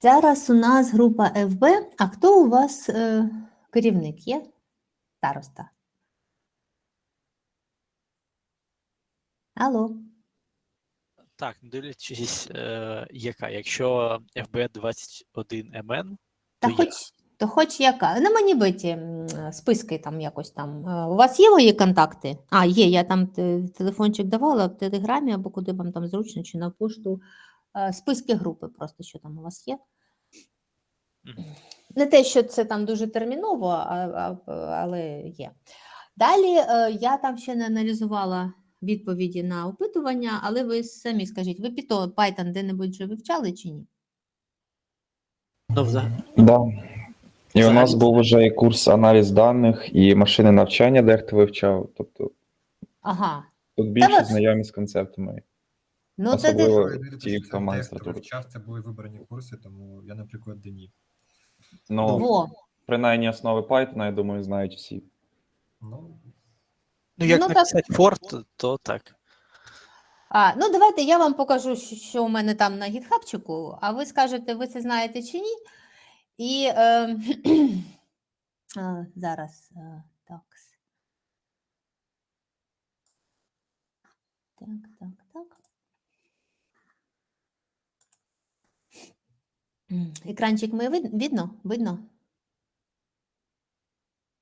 Зараз у нас група ФБ. А хто у вас е, керівник є? Староста. Алло. Так, не дивлячись, е, яка. Якщо FB 21 МН, Та То хоч, то хоч яка. На мені биті списки там якось там. Е, У вас є мої контакти? А, є, я там телефончик давала в телеграмі або куди вам там зручно, чи на пошту. Е, Списки групи просто, що там у вас є. Не те, що це там дуже терміново, а, а, але є. Далі е, я там ще не аналізувала відповіді на опитування, але ви самі скажіть, ви Python, Python де-небудь вже вивчали чи ні? Да. І у нас був вже і курс аналіз даних, і машини навчання, дехто вивчав. Тобто Ага. тут більше знайомі з концептами. Ну, це Особливо я ті, хто дехто вивчав, це були вибрані курси, тому я, наприклад, де ні. Ну, Во. принаймні основи Python, я думаю, знають всі. Ну, ну як Ну, так. написати Ford, то так. А, ну, давайте я вам покажу, що, що у мене там на гітхабчику, а ви скажете, ви це знаєте чи ні. І е, а, зараз е, так. Так, так, так. М, Екранчик ми вид- видно? Видно?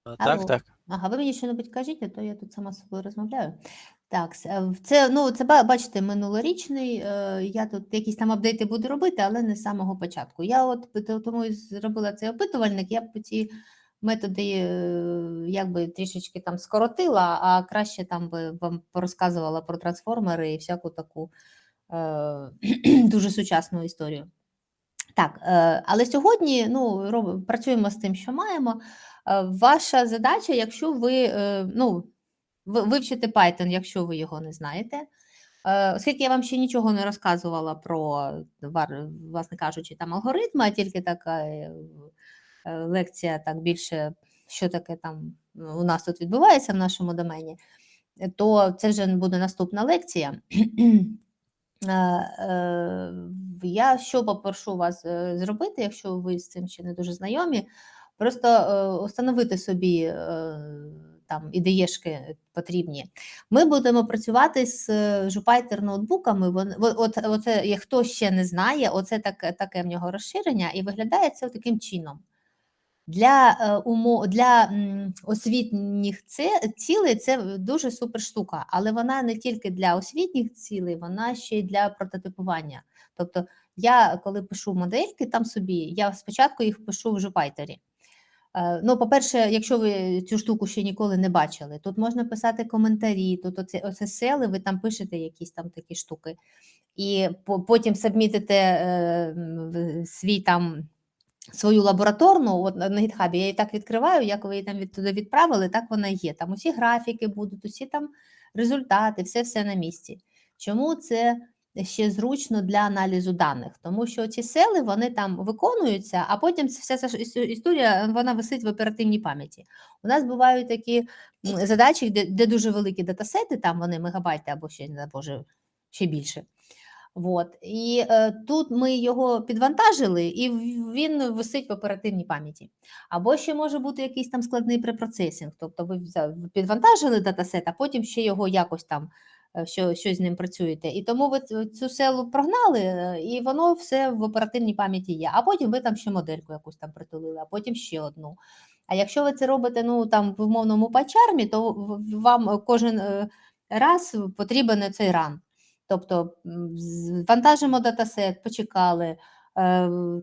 Е, Алло. Так, так. Ага, ви мені що-небудь кажіть, а то я тут сама з собою розмовляю. Так, е, це, ну, це бачите, минулорічний. е, Я тут якісь там апдейти буду робити, але не з самого початку. Я от тому і зробила цей опитувальник, я б ці методи е, якби трішечки там скоротила, а краще там би вам порозказувала про трансформери і всяку таку е, дуже сучасну історію. Так, е, але сьогодні ну, роб, працюємо з тим, що маємо. Е, Ваша задача, якщо ви е, ну, вивчите Python, якщо ви його не знаєте. Оскільки я вам ще нічого не розказувала про, власне кажучи, там алгоритми, а тільки така лекція, так більше, що таке там у нас тут відбувається в нашому домені, то це вже буде наступна лекція. Е, е, Я що попрошу вас е, зробити, якщо ви з цим ще не дуже знайомі, просто установити собі там ідеєшки потрібні. Ми будемо працювати з Jupyter ноутбуками. От, оце, хто ще не знає, оце таке, таке в нього розширення, і виглядає це таким чином. Для, е, умо, для освітніх цілей це дуже супер штука, але вона не тільки для освітніх цілей, вона ще й для прототипування. Тобто, я коли пишу модельки там собі, я спочатку їх пишу в Jupyter. Е, Ну, по-перше, якщо ви цю штуку ще ніколи не бачили, тут можна писати коментарі, тут оце, оце сели, ви там пишете якісь там такі штуки, і по- потім сабмітите е, свій там свою лабораторну, от на GitHub, я її так відкриваю, як ви її там від, туди відправили, так вона є. Там усі графіки будуть, усі там результати, все все на місці. Чому це ще зручно для аналізу даних? Тому що ці сели вони там виконуються, а потім вся ця історія вона висить в оперативній пам'яті. У нас бувають такі задачі, де, де дуже великі датасети, там вони мегабайти або ще не Боже, ще більше. Вот. І е, тут ми його підвантажили, і він висить в оперативній пам'яті. Або ще може бути якийсь там складний препроцесінг. Тобто ви підвантажили датасет, а потім ще його якось там е, що, щось з ним працюєте. І тому ви цю- цю селу прогнали, е, і воно все в оперативній пам'яті є. А потім ви там ще модельку якусь там притулили, а потім ще одну. А якщо ви це робите ну, там, в умовному пачармі, то вам кожен е, раз потрібен цей ран. Тобто вантажимо датасет, почекали, е,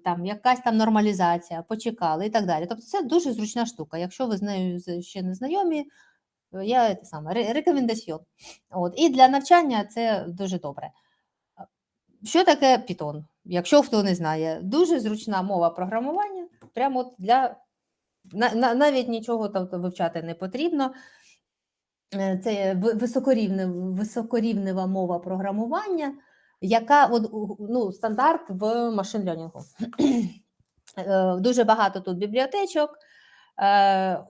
там якась там нормалізація, почекали і так далі. Тобто це дуже зручна штука. Якщо ви з нею ще не знайомі, е, я це саме ре- рекомендаціон. От і для навчання це дуже добре. Що таке Python? Якщо хто не знає, дуже зручна мова програмування, прямо от для на, на, навіть нічого там вивчати не потрібно. Е, Це ви- високорівне, високорівнева мова програмування, яка от, ну, стандарт в машин ленінгу. Е, Дуже багато тут бібліотечок. Е,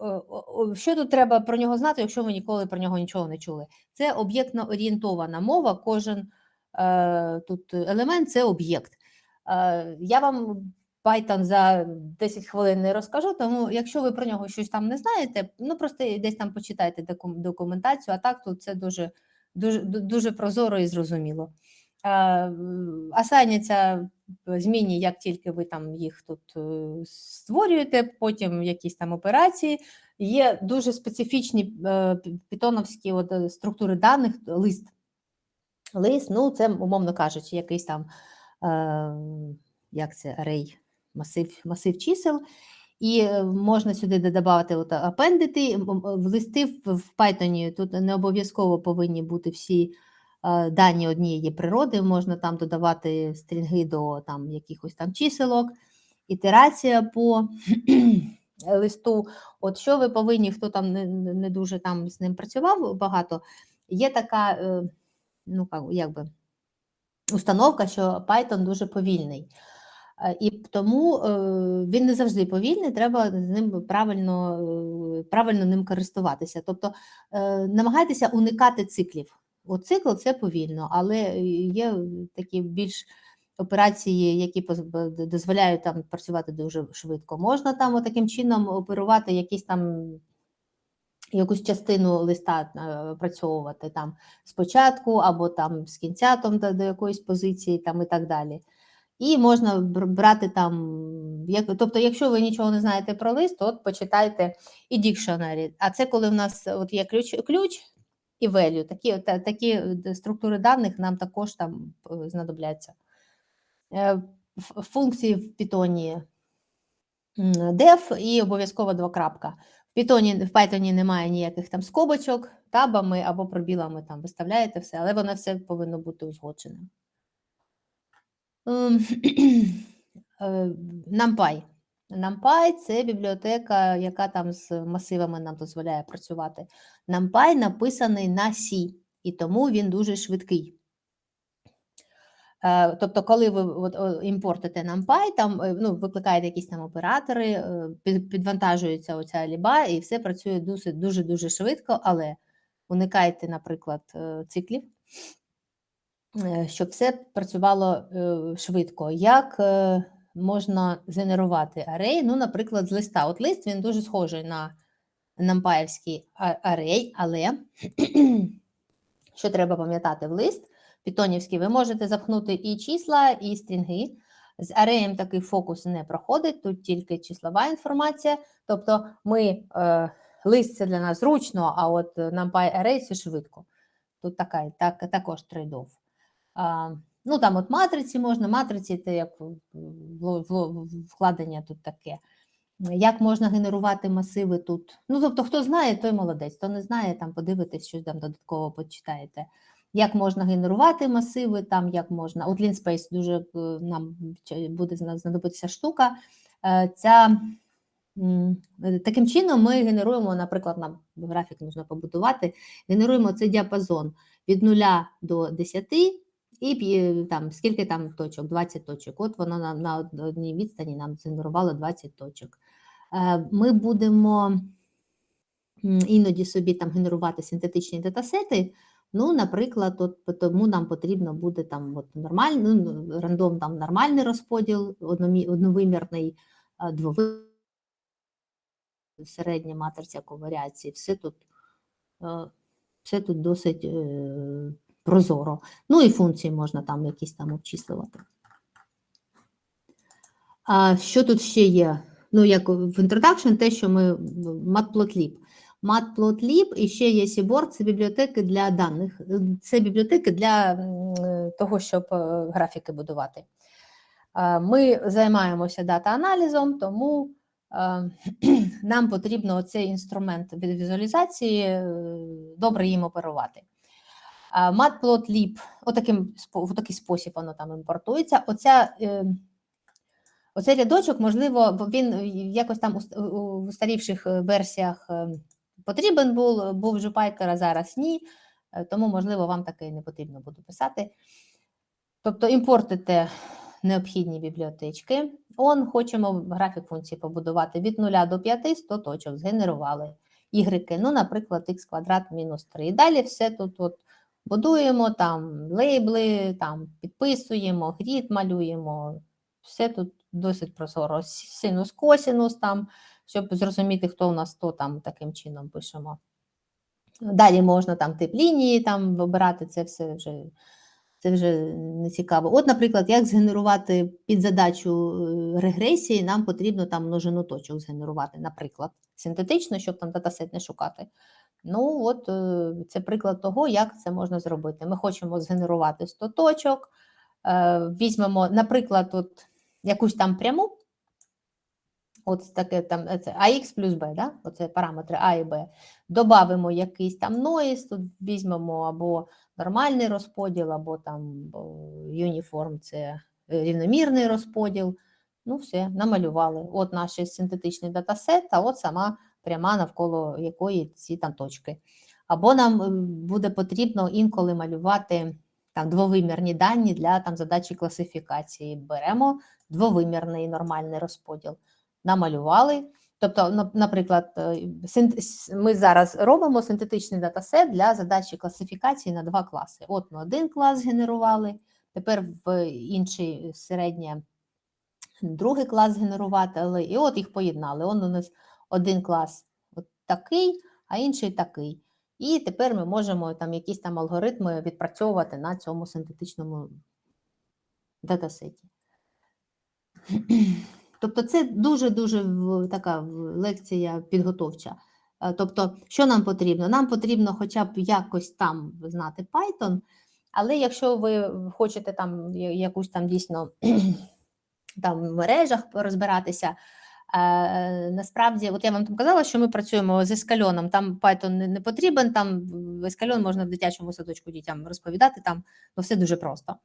Що тут треба про нього знати, якщо ви ніколи про нього нічого не чули? Це об'єктно орієнтована мова. Кожен тут елемент це об'єкт. Я вам Python за 10 хвилин не розкажу, тому якщо ви про нього щось там не знаєте, ну просто десь там почитайте документацію, а так тут це дуже, дуже, дуже прозоро і зрозуміло. Асайняться зміні, як тільки ви там їх тут е, створюєте, потім якісь там операції. Є дуже специфічні е, пі- питоновські от, е, структури даних, лист. Лист, ну це, умовно кажучи, якийсь там е, як це array, масив, масив чисел. І е, можна сюди додавати от апендити. Листи в, Python тут не обов'язково повинні бути всі е, дані однієї природи. Можна там додавати стрінги до там, якихось там чиселок, ітерація по листу. От що ви повинні, хто там не, не дуже там з ним працював багато, є така, е, ну как- якби установка, що Python дуже повільний. Е, І тому е, він не завжди повільний, треба з ним правильно, е, правильно ним користуватися. Тобто намагайтеся уникати циклів. От цикл це повільно, але є такі більш операції, які дозволяють там працювати дуже швидко. Можна там таким чином оперувати якісь там якусь частину листа опрацьовувати там спочатку, або там з кінця там, до, до якоїсь позиції там, і так далі. І можна брати там, як, тобто, якщо ви нічого не знаєте про лист, то от почитайте і dictionary. А це коли в нас от є ключ, ключ і value. Такі, та, такі е, структури даних нам також там е, знадобляться. Е, Функції в Python def і обов'язково двокрапка. В Python, в Python немає ніяких там скобочок, табами або пробілами там виставляєте все, але воно все повинно бути узгоджене. Ем, е, NumPy. NumPy – це бібліотека, яка там з масивами нам дозволяє працювати. NumPy написаний на C, і тому він дуже швидкий. Е, Тобто, коли ви імпортите NumPy, там е, ну, викликаєте якісь там оператори, е, підвантажується оця ліба, і все працює дуже дуже дуже швидко, але уникайте, наприклад, е, циклів, е, щоб все працювало е, швидко. Як е, можна генерувати арей? Ну, наприклад, з листа. От лист він дуже схожий на нампаївський арей, але що треба пам'ятати в лист? Питонівський, ви можете запхнути і числа, і стрінги. З ареєм такий фокус не проходить, тут тільки числова інформація. Тобто ми, е, лист це для нас зручно, а от NumPy array це швидко. Тут така, так, також трейдов. Ну там от матриці можна, матриці це як вкладення тут таке. Як можна генерувати масиви тут? Ну, тобто, хто знає, той молодець, хто не знає, там подивитесь, щось там додатково почитаєте. Як можна генерувати масиви, там як можна. От Linspace дуже е, нам буде знадобитися штука. Е, Ця е, таким чином ми генеруємо, наприклад, нам графік можна побудувати, генеруємо цей діапазон від 0 до 10, і там скільки там точок, 20 точок. От воно нам на одній відстані нам згенерувало 20 точок. Е, Ми будемо іноді собі там генерувати синтетичні датасети. Ну, наприклад, от тому нам потрібно буде там от нормальний, ну, рандом там нормальний розподіл, одновимірний, а, двови, середня матриця коваріації. Все тут, е, все тут досить е, прозоро. Ну і функції можна там якісь там обчислювати. А що тут ще є? Ну, як в introduction, те, що ми Matplotlib. Matplotlib і ще є Seaborg, це бібліотеки для даних. Це бібліотеки для того, щоб е, графіки будувати. Ми займаємося дата-аналізом, тому е, нам потрібно цей інструмент візуалізації е, добре їм оперувати. А Matplotlib, отаким, в такий спосіб воно там імпортується. Оця, е, оцей рядочок, можливо, бо він якось там у, ст- у у устарівших е, версіях е, потрібен був, був Jupyter, а зараз ні. Е, Тому, можливо, вам таке не потрібно буде писати. Тобто імпортите необхідні бібліотечки. Он хочемо графік функції побудувати від 0 до 5, 100 точок, згенерували. Y, ну, наприклад, x квадрат мінус 3. І далі все тут от будуємо, там лейбли, там підписуємо, грід малюємо, все тут досить прозоро. Синус, косінус там, щоб зрозуміти, хто у нас то там таким чином пишемо. Далі можна там тип лінії там вибирати, це все вже, це вже не цікаво. От, наприклад, як згенерувати під задачу е, регресії, нам потрібно там множину точок згенерувати, наприклад, синтетично, щоб там датасет не шукати. Ну, от е, це приклад того, як це можна зробити. Ми хочемо згенерувати 100 точок, е, візьмемо, наприклад, от якусь там пряму, от таке там е, це AX плюс B, да? оце параметри А і Б. Добавимо якийсь там noise, тут візьмемо або нормальний розподіл, або там юніформ, це рівномірний розподіл. Ну, все, намалювали. От наш синтетичний датасет, а от сама пряма, навколо якої ці там точки. Або нам е, буде потрібно інколи малювати там двовимірні дані для там задачі класифікації. Беремо двовимірний нормальний розподіл, намалювали. Тобто, наприклад, е, ми зараз робимо синтетичний датасет для задачі класифікації на два класи. От ми один клас генерували, тепер в інший середнє другий клас генерувати, і от їх поєднали. Он у нас один клас от такий, а інший такий. І тепер ми можемо там якісь там алгоритми відпрацьовувати на цьому синтетичному датасеті. Тобто це дуже-дуже така лекція підготовча. Е, Тобто, що нам потрібно? Нам потрібно хоча б якось там знати Python, але якщо ви хочете там якусь там дійсно там в мережах розбиратися, насправді, от я вам там казала, що ми працюємо з ескальоном, там Python не, потрібен, там ескальон можна в дитячому садочку дітям розповідати, там ну, все дуже просто.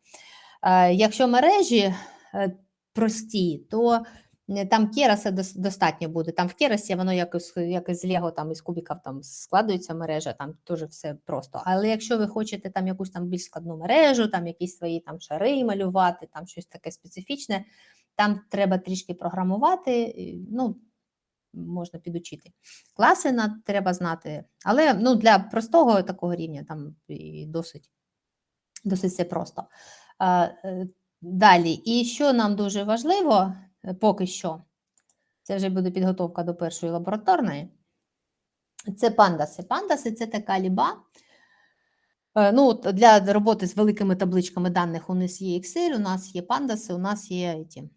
Е, якщо мережі е, прості, то е, там кераса достатньо буде. Там в керасі воно якось, якось з Лего там із кубиків там складується мережа, там теж все просто. Але якщо ви хочете там якусь там більш складну мережу, там якісь свої там шари малювати, там щось таке специфічне, там треба трішки програмувати, ну, можна підучити. Класи на, треба знати, але ну, для простого такого рівня там і досить, досить все просто. А, е, Далі, і що нам дуже важливо, е, поки що, це вже буде підготовка до першої лабораторної. Це пандаси. Пандаси це така ліба. Е, Ну, для роботи з великими табличками даних у нас є Excel, у нас є пандаси, у нас є ті,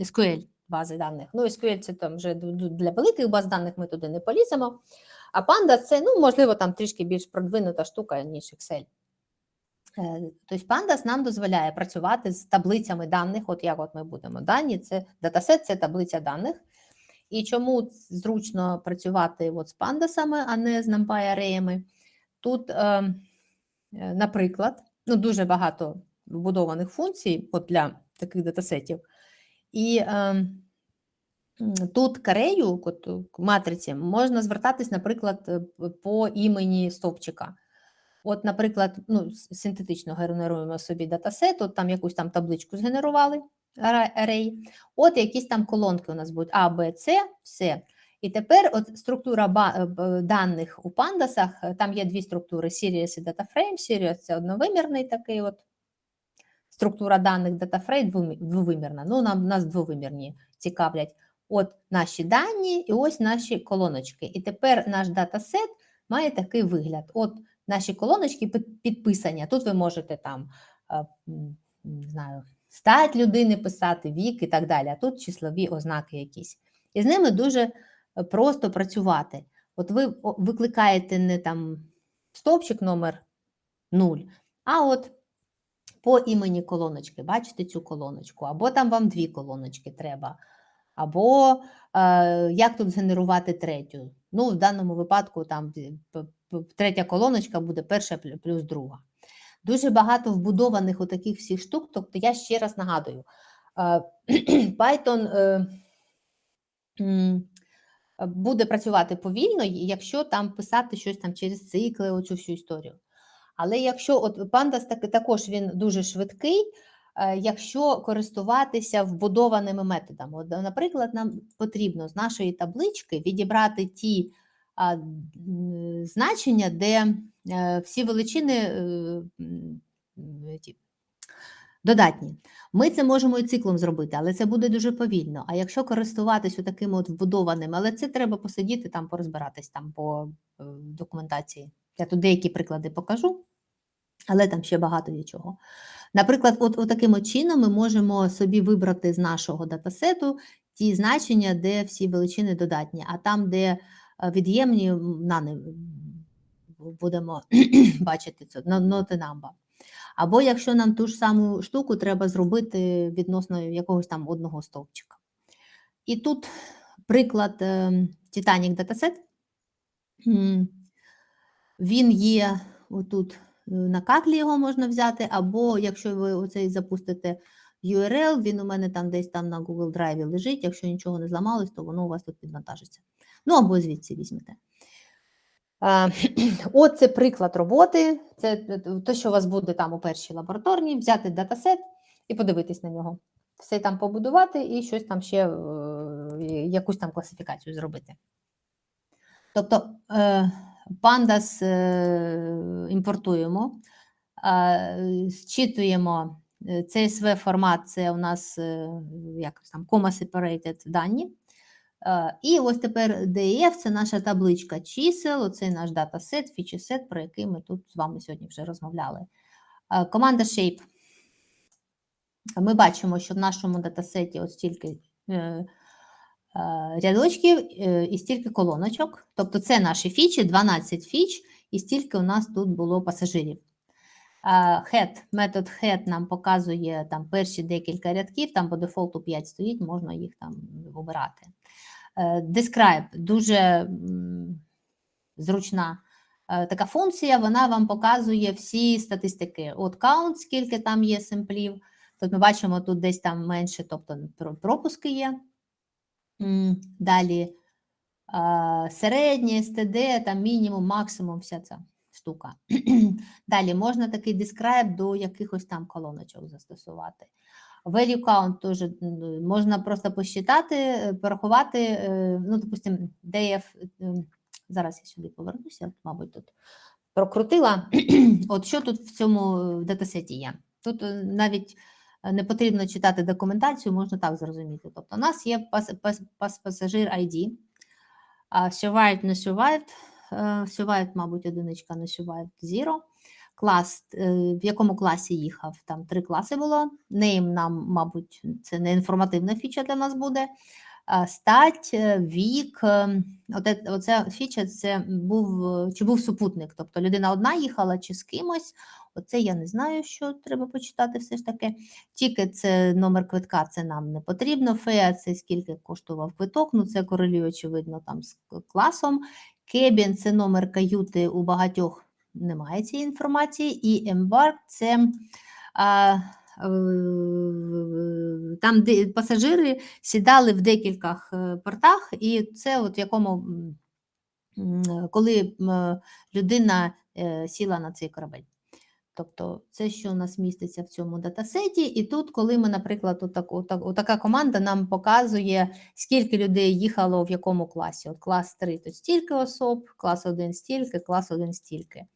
SQL бази даних. Ну, SQL це там вже для великих баз даних ми туди не поліземо. А Pandas це, ну, можливо, там трішки більш продвинута штука, ніж Excel. Е, Тобто Pandas нам дозволяє працювати з таблицями даних, от як от ми будемо. Дані це датасет, це таблиця даних. І чому зручно працювати от з пандасами, а не з NumPy ареями? Тут, е, е, наприклад, ну, дуже багато вбудованих функцій от для таких датасетів. І е, тут карею, е, к матриці, можна звертатись, наприклад, е, по імені стовпчика. От, наприклад, ну, синтетично генеруємо собі датасет, от там якусь там табличку згенерували, арей. От якісь там колонки у нас будуть А, Б, С, все. І тепер от структура е, б- даних у пандасах, е, там є дві структури: Sirius і DataFrame. Sirius – це одновимірний такий от структура даних, двомі- двовимірна. Ну, нам нас двовимірні цікавлять. От наші дані і ось наші колоночки. І тепер наш датасет має такий вигляд. От наші колоночки під- підписані. Тут ви можете там, не знаю, стать людини писати, вік і так далі. А тут числові ознаки якісь. І з ними дуже е, просто працювати. От ви викликаєте не там стовпчик номер 0, а от по імені колоночки, бачите цю колоночку, або там вам дві колоночки треба, або е, як тут згенерувати третю. Ну, в даному випадку там третя колоночка буде перша плюс друга. Дуже багато вбудованих у таких всіх штук. Тобто, я ще раз нагадую, е, Python е, буде працювати повільно, якщо там писати щось там через цикли, оцю всю історію. Але якщо от Pandas так, також він дуже швидкий, е, якщо користуватися вбудованими методами. От, наприклад, нам потрібно з нашої таблички відібрати ті а, значення, де е, всі величини е, ті, додатні. Ми це можемо і циклом зробити, але це буде дуже повільно. А якщо користуватися такими от вбудованими, але це треба посидіти там, порозбиратись там по документації. Я тут деякі приклади покажу, але там ще багато є чого. Наприклад, от, от таким чином ми можемо собі вибрати з нашого датасету ті значення, де всі величини додатні, а там, де е, від'ємні, на не будемо бачити це ноти. Або якщо нам ту ж саму штуку треба зробити відносно якогось там одного стовпчика. І тут приклад е, Titanic Dataset. Він є отут на каклі його можна взяти, або якщо ви оцей запустите URL, він у мене там десь там на Google Drive лежить. Якщо нічого не зламалось, то воно у вас тут підвантажиться. Ну або звідси візьмете. Е, От це приклад роботи. Це те, що у вас буде там у першій лабораторній, взяти датасет і подивитись на нього. Все там побудувати і щось там ще, е, якусь там класифікацію зробити. Тобто Pandas е, імпортуємо, зчитуємо е, CSV формат, це у нас е, якось там comma separated дані. І ось тепер DEF – це наша табличка чисел, оцей наш датасет, фічесет, про який ми тут з вами сьогодні вже розмовляли. Команда Shape. Ми бачимо, що в нашому датасеті ось стільки е, рядочків е, і стільки колоночок. Тобто це наші фічі, 12 фіч, і стільки у нас тут було пасажирів. Е, Head, метод head нам показує там перші декілька рядків, там по дефолту 5 стоїть, можна їх там обирати. Е, Describe дуже зручна е, така функція, вона вам показує всі статистики. От count, скільки там є семплів. Тут ми бачимо, тут десь там менше, тобто пропуски є. Далі середнє, СТД, там мінімум, максимум, вся ця штука. Далі можна такий describe до якихось там колоночок застосувати. Value count теж можна просто посчитати, е, порахувати, е, ну, допустим, DF, е, зараз я сюди повернуся, мабуть, тут прокрутила. От що тут в цьому е, датасеті є? Тут навіть не потрібно читати документацію, можна так зрозуміти. Тобто, у нас є пас, пас, пас, пасажир ID, survived, не survived, е, survived, мабуть, одиничка, не survived, zero. Клас, е, в якому класі їхав, там три класи було. Name нам, мабуть, це не інформативна фіча для нас буде. Стать, е, вік, е, оте, оця фіча це був е, чи був супутник, тобто людина одна їхала чи з кимось. Оце я не знаю, що треба почитати все ж таки. Тільки це номер квитка, це нам не потрібно. Феа це скільки коштував квиток, ну це корелює, очевидно, там з класом. Кебін це номер каюти у багатьох немає цієї інформації. І Embark це а, там, де пасажири сідали в декількох е, портах, і це от в якому, коли е, людина е, сіла на цей корабель. Тобто це, що у нас міститься в цьому датасеті, і тут, коли ми, наприклад, отак, отак, отака команда нам показує, скільки людей їхало в якому класі. От клас 3 то стільки особ, клас 1 стільки, клас 1 стільки.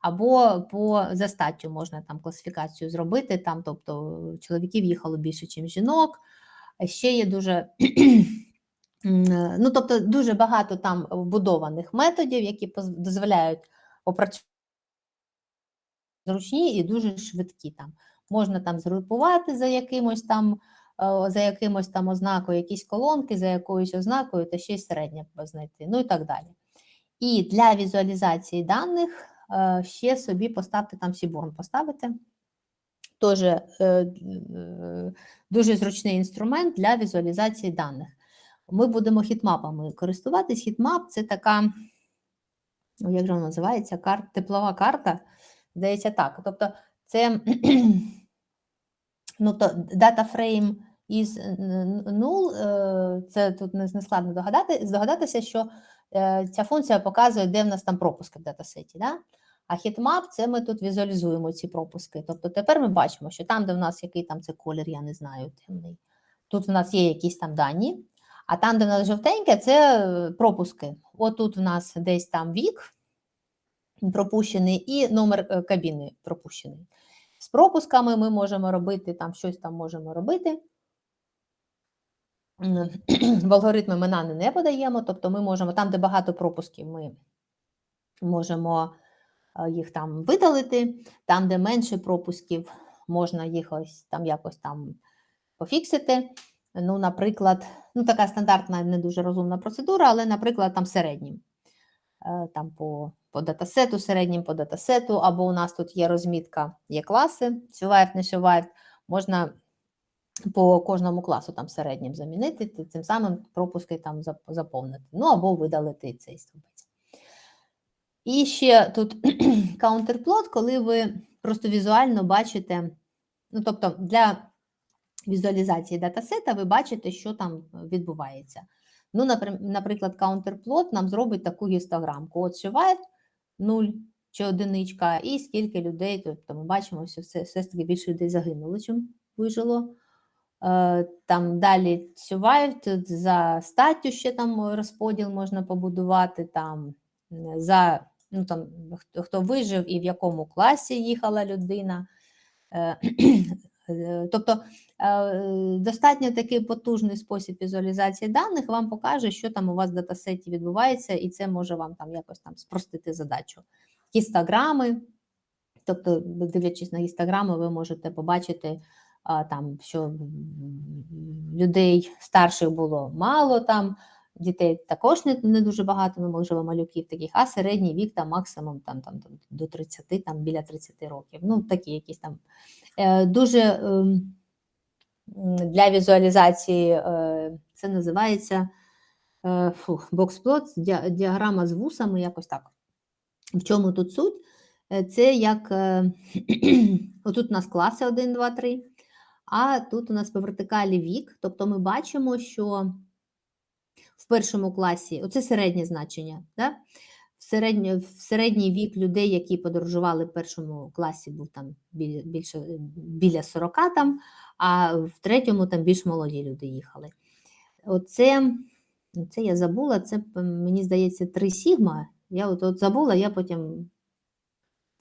Або по за статтю можна там класифікацію зробити, там, тобто чоловіків їхало більше, ніж жінок. Ще є дуже, е, ну, тобто, дуже багато там вбудованих методів, які дозволяють опрацювати зручні і дуже швидкі. Там. Можна там згрупувати за якимось там, е, за якимось там ознакою якісь колонки, за якоюсь ознакою, та ще й середнє знайти, ну і так далі. І для візуалізації даних ще собі поставте там Seaborn поставити. Теж е, е, дуже зручний інструмент для візуалізації даних. Ми будемо хітмапами користуватись. Хітмап це така, як же вона називається, кар, теплова карта. Здається, так. Тобто, це ну, то frame із null, е, це тут не не складно догадати, здогадатися, що е, ця функція показує, де в нас там пропуски в датасеті. Да? А хітмап це ми тут візуалізуємо ці пропуски. Тобто тепер ми бачимо, що там, де в нас який там це колір, я не знаю, темний. Тут в нас є якісь там дані, а там, де в нас жовтеньке, це е, пропуски. От тут в нас десь там вік пропущений і номер е, кабіни пропущений. З пропусками ми можемо робити, там щось там можемо робити. В алгоритми ми нани не подаємо, тобто ми можемо, там, де багато пропусків, ми можемо їх там видалити, там, де менше пропусків, можна їх ось там якось там пофіксити. Ну, наприклад, ну така стандартна, не дуже розумна процедура, але, наприклад, там середнім. Е, Там по, по датасету, середнім по датасету, або у нас тут є розмітка, є класи, survived, не survived, можна по кожному класу там середнім замінити, тим самим пропуски там заповнити. Ну, або видалити цей стовбець. І ще тут counterplot, коли ви просто візуально бачите, ну, тобто для візуалізації датасета ви бачите, що там відбувається. Ну, наприклад, counterplot нам зробить таку гістограмку. От survived 0 чи одиничка, і скільки людей, тобто ми бачимо, що все, все ж таки більше людей загинуло, чим вижило. Е, Там далі survived, за статтю ще там розподіл можна побудувати, там за ну, там, хто, хто вижив і в якому класі їхала людина. Е, е, Тобто е, достатньо такий потужний спосіб візуалізації даних вам покаже, що там у вас в датасеті відбувається, і це може вам там якось там спростити задачу. Гістограми, тобто, дивлячись на гістограми, ви можете побачити там, що людей старших було мало, там дітей також не, не дуже багато, ну, можливо, малюків таких, а середній вік там максимум там, там, там, до 30, там, біля 30 років. Ну, такі якісь там е, дуже м, для візуалізації е, це називається е, фух, боксплот, діа- діаграма з вусами, якось так. В чому тут суть? Е, Це як е, отут у нас класи 1, 2, 3, а тут у нас по вертикалі вік. Тобто ми бачимо, що в першому класі, оце середнє значення, да? в, середнє, в середній вік людей, які подорожували в першому класі, був там біля, більше, біля 40, там, а в третьому там більш молоді люди їхали. Оце, це я забула, це мені здається 3 сігма. Я от, от забула, я потім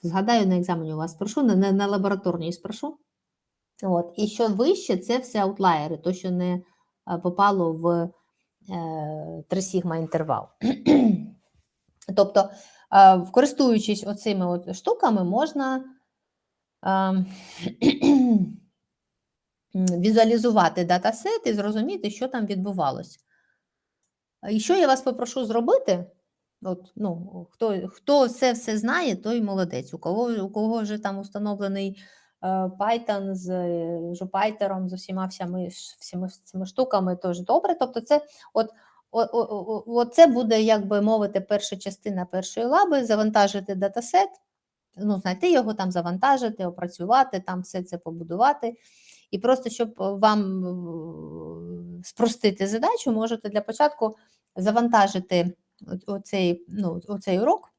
згадаю на екзамені у вас спрошу, на, на, лабораторній спрошу. От. І що вище, це все аутлаєри, то, що не попало в 3 сігма інтервал. тобто, е, користуючись оцими от штуками, можна е, візуалізувати датасет і зрозуміти, що там відбувалося. І що я вас попрошу зробити? От, ну, хто, хто це все знає, той молодець. У кого, у кого вже там установлений е, Python з е, Jupyter, з усіма всіми, всіми цими штуками, теж добре. Тобто, це от, о, о, о, о, це буде, як би мовити, перша частина першої лаби, завантажити датасет, ну, знайти його, там завантажити, опрацювати, там все це побудувати. І просто щоб вам е, спростити задачу, можете для початку завантажити оцей, ну, оцей урок,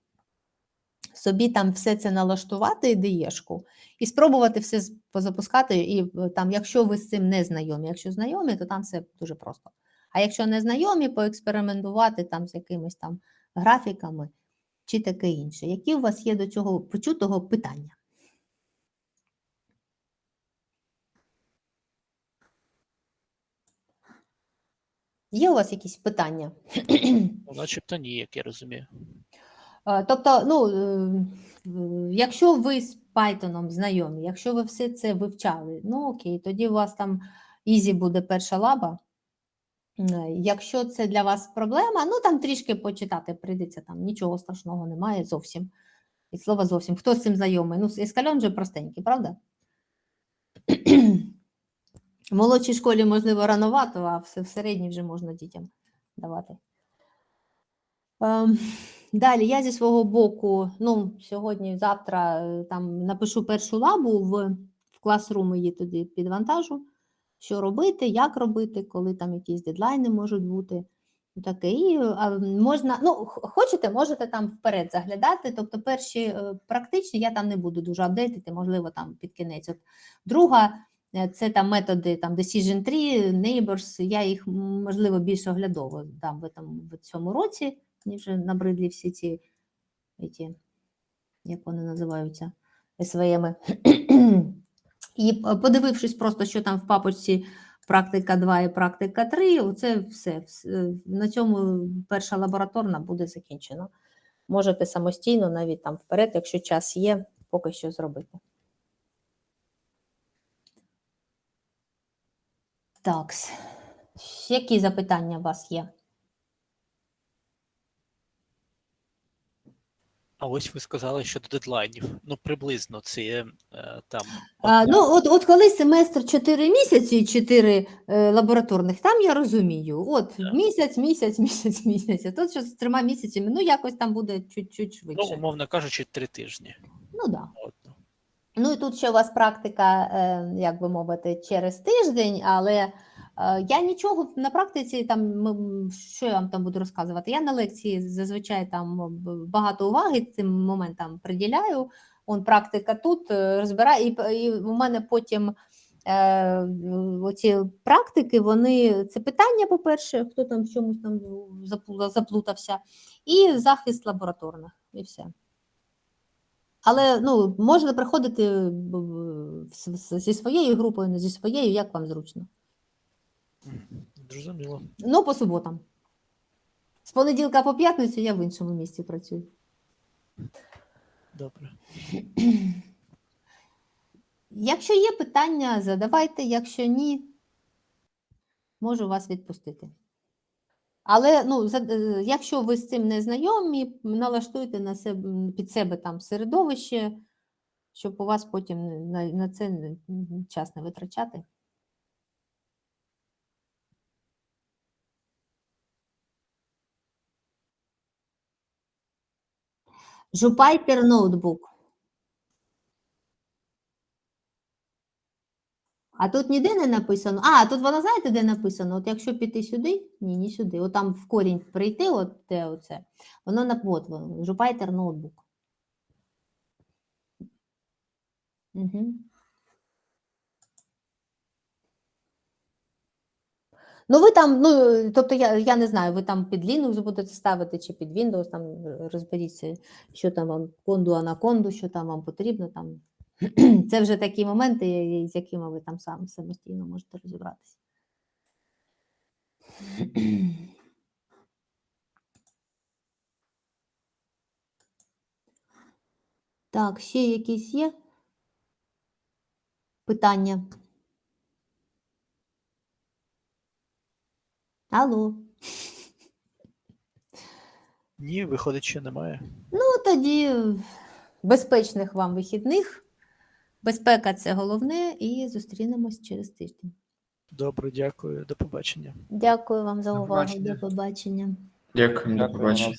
собі там все це налаштувати ідеєшку і спробувати все позапускати. І е, там, якщо ви з цим не знайомі, якщо знайомі, то там все дуже просто. А якщо не знайомі, поекспериментувати там з якимись там графіками чи таке інше. Які у вас є до цього почутого питання? Є у вас якісь питання? Ну, начебто ні, як я розумію. Е, Тобто, ну, е, якщо ви з Python знайомі, якщо ви все це вивчали, ну окей, тоді у вас там ізі буде перша лаба. Е, Якщо це для вас проблема, ну там трішки почитати прийдеться, там нічого страшного немає зовсім. І слова зовсім. Хто з цим знайомий? Ну, ескальон же простенький, правда? В молодшій школі, можливо, рановато, а в в середній вже можна дітям давати. Ем, Далі я зі свого боку, ну, сьогодні, завтра е, там напишу першу лабу в, в класрум її туди підвантажу, що робити, як робити, коли там якісь дедлайни можуть бути. Таке. І а, можна, ну, хочете, можете там вперед заглядати. Тобто, перші е, практичні я там не буду дуже апдейтити, можливо, там під кінець. От друга е, це там методи там Decision Tree, Neighbors, я їх, можливо, більш оглядово дам в цьому році. Мені вже набридлі всі ці, ці як вони називаються, СВМи. І подивившись просто, що там в папочці практика 2 і практика 3, оце все. Е, На цьому перша лабораторна буде закінчена. Можете самостійно навіть там вперед, якщо час є, поки що зробити. Так, які запитання у вас є? А ось ви сказали щодо дедлайнів. Ну, приблизно це є е, там. А, ну, от, от коли семестр 4 місяці, 4 е, лабораторних, там я розумію. От Так. місяць, місяць, місяць, місяць. А тут що з трьома місяцями, ну якось там буде чуть-чуть ну, умовно кажучи, три тижні. Ну да. Одно. Ну і тут ще у вас практика, е, як би мовити, через тиждень, але я нічого на практиці там, що я вам там буду розказувати. Я на лекції зазвичай там багато уваги цим моментам приділяю. Он практика тут е, розбираю, і, і у мене потім е, оці практики, вони це питання, по-перше, хто там в чомусь там заплутався, і захист лабораторних, і все. Але ну, можна приходити зі своєю групою, не зі своєю, як вам зручно. Зрозуміло. Ну, по суботам. З понеділка по п'ятницю я в іншому місці працюю. Добре. Якщо є питання, задавайте, якщо ні, можу вас відпустити. Але ну, е, якщо ви з цим не знайомі, налаштуйте на себе, під себе там середовище, щоб у вас потім на, на це час не витрачати. Jupyter ноутбук. А тут ніде не написано. А, тут воно знаєте, де написано? От якщо піти сюди, ні, не сюди. От там в корінь прийти, от те оце, воно на от, воно, Jupyter ноутбук. Угу. Ну, ви там, ну, тобто я, я не знаю, ви там під Linux будете ставити чи під Windows, там розберіться, що там вам конду анаконду, що там вам потрібно. Там. Це вже такі моменти, з якими ви там сам самостійно можете розібратися. Так, ще якісь є питання? Алло. Ні, виходить, що немає. Ну, тоді безпечних вам вихідних. Безпека це головне, і зустрінемось через тиждень. Добре, дякую, до побачення. Дякую вам за увагу. До побачення. Дякую, до побачення.